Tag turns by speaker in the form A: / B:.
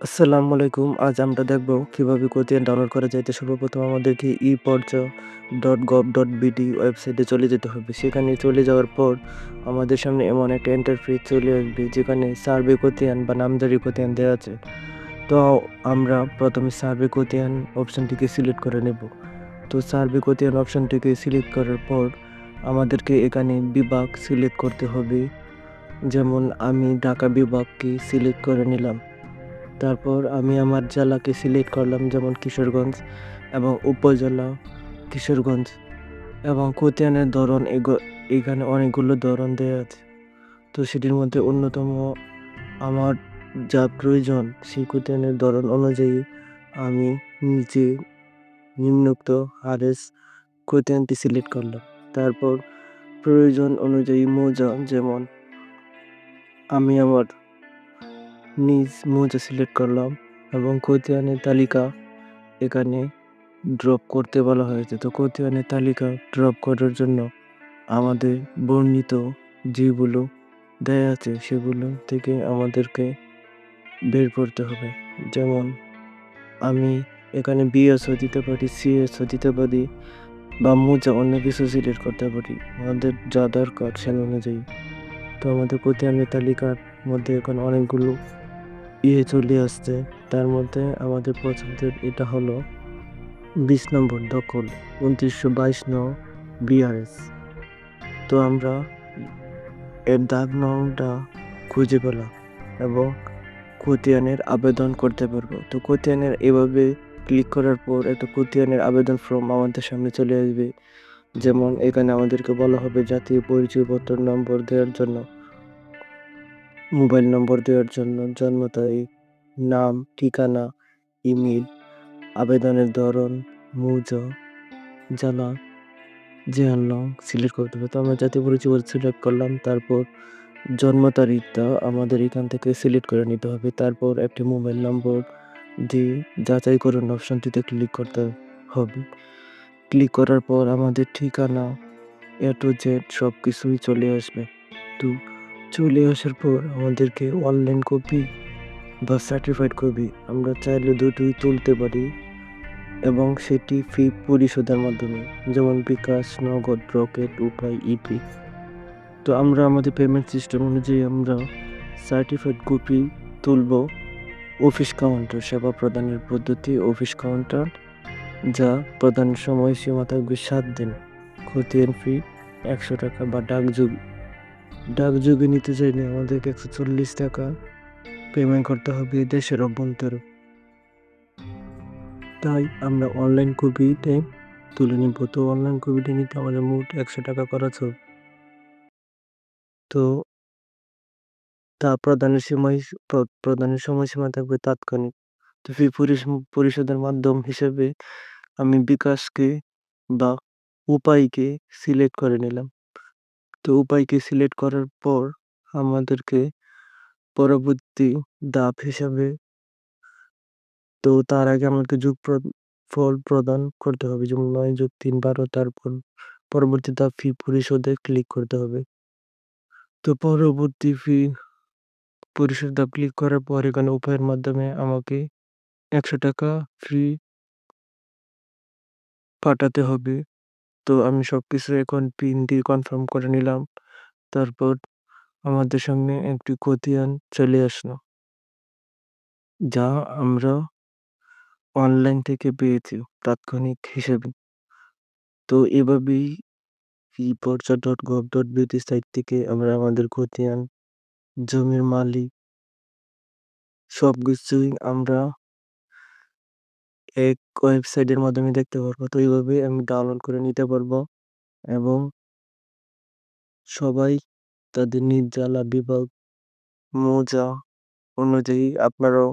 A: আসসালামু আলাইকুম। আজ আমরা দেখব কীভাবে খতিয়ান ডাউনলোড করা যায়। তো সর্বপ্রথম আমাদেরকে ই-পর্চা.গভ.বিডি ওয়েবসাইটে চলে যেতে হবে। সেখানে চলে যাওয়ার পর আমাদের সামনে এমন একটা ইন্টারফেস চলে আসবে, যেখানে সার্ভে খতিয়ান বা নামজারি খতিয়ান দেওয়া আছে। তো আমরা প্রথমে সার্ভে খতিয়ান অপশনটিকে সিলেক্ট করে নেব। তো সার্ভে খতিয়ান অপশনটিকে সিলেক্ট করার পর আমাদেরকে এখানে বিভাগ সিলেক্ট করতে হবে। যেমন আমি ঢাকা বিভাগকে সিলেক্ট করে নিলাম। তারপর আমি আমার জেলাকে সিলেক্ট করলাম যেমন কিশোরগঞ্জ এবং উপজেলা কিশোরগঞ্জ এবং খতিয়ানের ধরন এখানে অনেকগুলো ধরন দেওয়া আছে। তো সেটির মধ্যে অন্যতম আমার যা প্রয়োজন, সেই খতিয়ানের ধরন অনুযায়ী আমি নিচে নিম্নোক্ত আরএস খতিয়ানটি সিলেক্ট করলাম। তারপর প্রয়োজন অনুযায়ী মৌজা যেমন আমি আমার নিজ মোজা সিলেক্ট করলাম এবং খতিয়ানের তালিকা এখানে ড্রপ করতে বলা হয়েছে। তো খতিয়ানের তালিকা ড্রপ করার জন্য আমাদের বর্ণিত যেগুলো দেয়া আছে সেগুলো থেকে আমাদেরকে বের করতে হবে। যেমন আমি এখানে বিএসও দিতে পারি সিএসও দিতে পারি বা মোজা অন্য কিছু সিলেক্ট করতে পারি। আমাদের যা দরকার সে অনুযায়ী। তো আমাদের খতিয়ানের তালিকার মধ্যে এখন অনেকগুলো ইয়ে চলে আসছে। তার মধ্যে আমাদের পছন্দের এটা হলো বিশ নম্বর দখল, উনত্রিশশো বাইশ ন বিআরএস তো আমরা এর দাগ নংটা খুঁজে পেলাম এবং খতিয়ানের আবেদন করতে পারব। তো খতিয়ানের এভাবে ক্লিক করার পর একটা খতিয়ানের আবেদন ফর্ম আমাদের সামনে চলে আসবে। যেমন এখানে আমাদেরকে বলা হবে জাতীয় পরিচয়পত্র নম্বর দেওয়ার জন্য। মোবাইল নম্বর দেওয়ার জন্য জন্ম তারিখ, নাম, ঠিকানা, ইমেল, আবেদনের ধরন, মৌজ জেলা জেহান নং সিলেক্ট করতে হবে। তো আমরা জাতীয় পরিচয় সিলেক্ট করলাম, তারপর জন্ম তারিখটা আমাদের এখান থেকে সিলেক্ট করে নিতে হবে। তারপর একটি মোবাইল নম্বর দিয়ে যাচাই করুন অপশনটিতে ক্লিক করতে হবে। ক্লিক করার পর আমাদের ঠিকানা এ টু জেড সব কিছুই চলে আসবে। তো চলে আসার পর আমাদেরকে অনলাইন কপি বা সার্টিফাইড কপি আমরা চাইলে দুটোই তুলতে পারি এবং সেটি ফি পরিশোধের মাধ্যমে, যেমন বিকাশ, নগদ, রকেট, উপায় ইপি তো আমরা আমাদের পেমেন্ট সিস্টেম অনুযায়ী আমরা সার্টিফাইড কপি তুলব অফিস কাউন্টার সেবা প্রদানের পদ্ধতি অফিস কাউন্টার যা প্রদানের সময়সীমা থাকবে সাত দিন। খতিয়ান ফি একশো টাকা বা ডাকযোগ ডাকযোগে নিতে চাইলে আমাদেরকে একশো চল্লিশ টাকা পেমেন্ট করতে হবে দেশের অভ্যন্তরে। তাই আমরা অনলাইন কপিতে তুলে নিব। তো অনলাইন কপিটি নিতে আমাদের মোট একশো টাকা খরচ হবে। তো তা প্রদানের সময়, প্রদানের সময়সীমা থাকবে তাৎক্ষণিক। তো ফি পরিশোধের মাধ্যম হিসেবে আমি বিকাশকে বা উপায়কে সিলেক্ট করে নিলাম। তো উপায়কে সিলেক্ট করার পর আমাদেরকে পরবর্তী ধাপ হিসাবে তো তার আগে আমাকে যোগ ফল প্রদান করতে হবে। যেমন নয় যোগ তিন বারো, তারপর পরবর্তী ধাপ ফি পরিশোধে ক্লিক করতে হবে। তো পরবর্তী ফি পরিশোধ ধাপ ক্লিক করার পর এখানে উপায়ের মাধ্যমে আমাকে একশো টাকা ফ্রি পাঠাতে হবে। তো আমি সব কিছু এখন পিন দিয়ে কনফার্ম করে নিলাম। তারপর আমাদের সামনে একটি খতিয়ান চলে আসলো। যা আমরা অনলাইন থেকে পেয়েছি তাৎক্ষণিক হিসেবে। তো এভাবেই porcha dot gov dot BD site থেকে আমরা আমাদের খতিয়ান, জমির মালিক সব কিছুই আমরা এক ওয়েবসাইটের মাধ্যমে দেখতে পারব। তো এইভাবে আমি ডাউনলোড করে নিতে পারব এবং সবাই তাদের নির্জালা জেলা বিভাগ, মৌজা অনুযায়ী আপনারাও